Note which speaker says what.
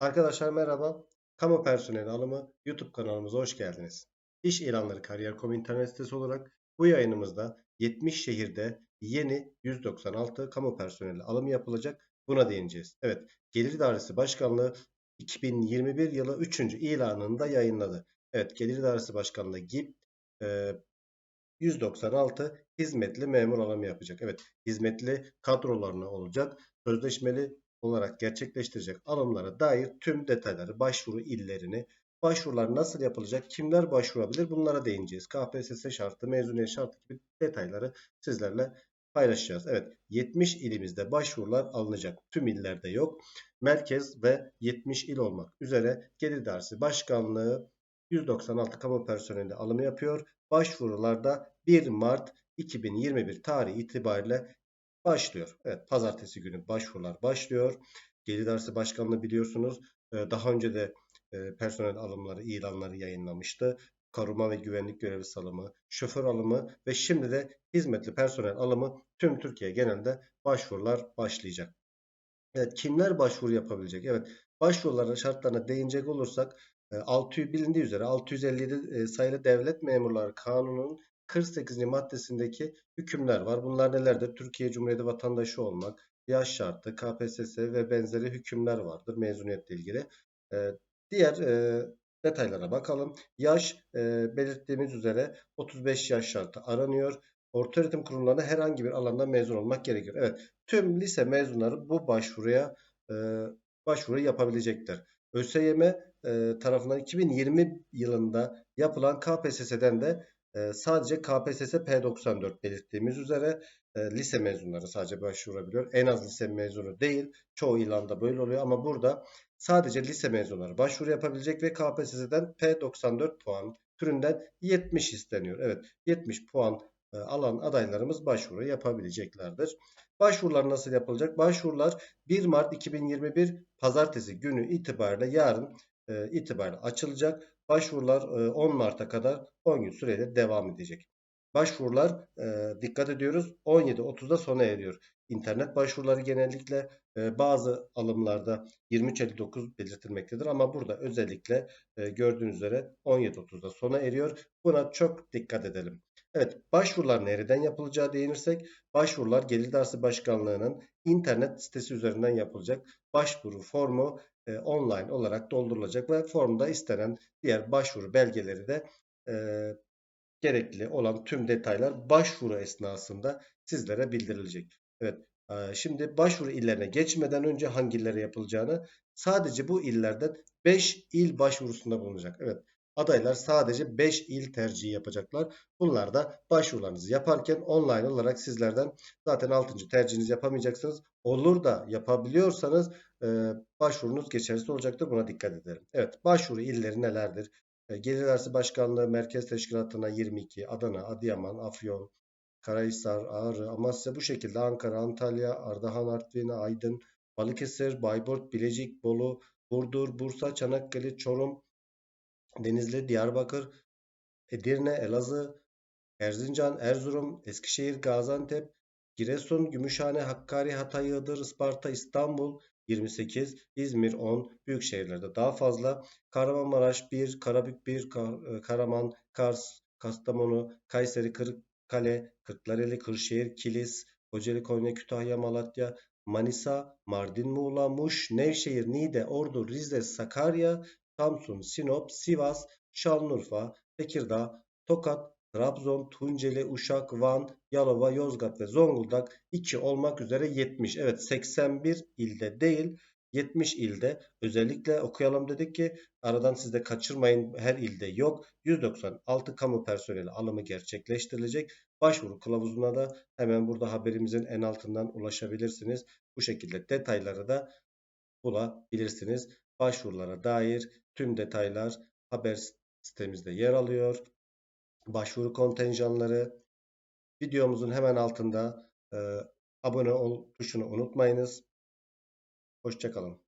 Speaker 1: Arkadaşlar merhaba. Kamu personeli alımı YouTube kanalımıza hoş geldiniz. İş ilanları Kariyer.com internet sitesi olarak bu yayınımızda 70 şehirde yeni 196 kamu personeli alımı yapılacak. Buna değineceğiz. Evet, Gelir İdaresi Başkanlığı 2021 yılı 3. ilanını da yayınladı. Evet, Gelir İdaresi Başkanlığı GİP e, 196 hizmetli memur alımı yapacak. Evet, hizmetli kadrolarına olacak. Sözleşmeli olarak gerçekleştirecek alımlara dair tüm detayları, başvuru illerini, başvurular nasıl yapılacak, kimler başvurabilir bunlara değineceğiz. KPSS şartı, mezuniyet şartı gibi detayları sizlerle paylaşacağız. Evet 70 ilimizde başvurular alınacak. Tüm illerde yok. Merkez ve 70 il olmak üzere Gelir Dersi Başkanlığı 196 kamu personeli alımı yapıyor. Başvurularda 1 Mart 2021 tarihi itibariyle başlıyor. Evet pazartesi günü başvurular başlıyor. Gelir Dersi Başkanlığı biliyorsunuz daha önce de personel alımları ilanları yayınlamıştı. Koruma ve güvenlik görevlisi alımı, şoför alımı ve şimdi de hizmetli personel alımı tüm Türkiye genelinde başvurular başlayacak. Evet kimler başvuru yapabilecek? Evet başvuruların şartlarına değinecek olursak 600 bilindiği üzere 657 sayılı devlet memurları kanunun 48. maddesindeki hükümler var. Bunlar nelerdir? Türkiye Cumhuriyeti vatandaşı olmak, yaş şartı, KPSS ve benzeri hükümler vardır mezuniyetle ilgili. Ee, diğer e, detaylara bakalım. Yaş e, belirttiğimiz üzere 35 yaş şartı aranıyor. Ortaöğretim kurumlarında herhangi bir alanda mezun olmak gerekiyor. Evet, tüm lise mezunları bu başvuruya e, başvuru yapabilecektir. ÖSYM e, tarafından 2020 yılında yapılan KPSS'den de ee, sadece KPSS P94 belirttiğimiz üzere e, lise mezunları sadece başvurabiliyor. En az lise mezunu değil. Çoğu ilanda böyle oluyor ama burada sadece lise mezunları başvuru yapabilecek ve KPSS'den P94 puan türünden 70 isteniyor. Evet 70 puan e, alan adaylarımız başvuru yapabileceklerdir. Başvurular nasıl yapılacak? Başvurular 1 Mart 2021 Pazartesi günü itibariyle yarın e, itibariyle açılacak. Başvurular 10 e, Mart'a kadar 10 gün süreyle devam edecek. Başvurular e, dikkat ediyoruz 17.30'da sona eriyor. İnternet başvuruları genellikle e, bazı alımlarda 23.59 belirtilmektedir ama burada özellikle gördüğünüz üzere 17.30'da sona eriyor. Buna çok dikkat edelim. Evet başvurular nereden yapılacağı değinirsek başvurular Gelir Dersi Başkanlığı'nın internet sitesi üzerinden yapılacak. Başvuru formu e, online olarak doldurulacak ve formda istenen diğer başvuru belgeleri de e, gerekli olan tüm detaylar başvuru esnasında sizlere bildirilecek. Evet, e, şimdi başvuru illerine geçmeden önce hangileri yapılacağını sadece bu illerden 5 il başvurusunda bulunacak. Evet, adaylar sadece 5 il tercihi yapacaklar. Bunlar da başvurularınızı yaparken online olarak sizlerden zaten 6. tercihinizi yapamayacaksınız. Olur da yapabiliyorsanız e, başvurunuz geçersiz olacaktır. Buna dikkat edelim. Evet başvuru illeri nelerdir? E, Gelir Başkanlığı Merkez Teşkilatı'na 22, Adana, Adıyaman, Afyon, Karahisar, Ağrı, Amasya bu şekilde Ankara, Antalya, Ardahan, Artvin, Aydın, Balıkesir, Bayburt, Bilecik, Bolu, Burdur, Bursa, Çanakkale, Çorum, Denizli, Diyarbakır, Edirne, Elazığ, Erzincan, Erzurum, Eskişehir, Gaziantep, Giresun, Gümüşhane, Hakkari, Hatay, Iğdır, Isparta, İstanbul 28, İzmir 10, büyük şehirlerde daha fazla. Kahramanmaraş 1, Karabük 1, e, Karaman, Kars, Kastamonu, Kayseri, Kırıkkale, Kırklareli, Kırşehir, Kilis, Kocaeli, Konya, Kütahya, Malatya, Manisa, Mardin, Muğla, Muş, Nevşehir, Niğde, Ordu, Rize, Sakarya, Samsun, Sinop, Sivas, Şanlıurfa, Tekirdağ, Tokat, Trabzon, Tunceli, Uşak, Van, Yalova, Yozgat ve Zonguldak 2 olmak üzere 70. Evet 81 ilde değil 70 ilde özellikle okuyalım dedik ki aradan siz de kaçırmayın her ilde yok. 196 kamu personeli alımı gerçekleştirilecek. Başvuru kılavuzuna da hemen burada haberimizin en altından ulaşabilirsiniz. Bu şekilde detayları da bulabilirsiniz. Başvurulara dair tüm detaylar haber sitemizde yer alıyor başvuru kontenjanları videomuzun hemen altında e, abone ol tuşunu unutmayınız. Hoşçakalın.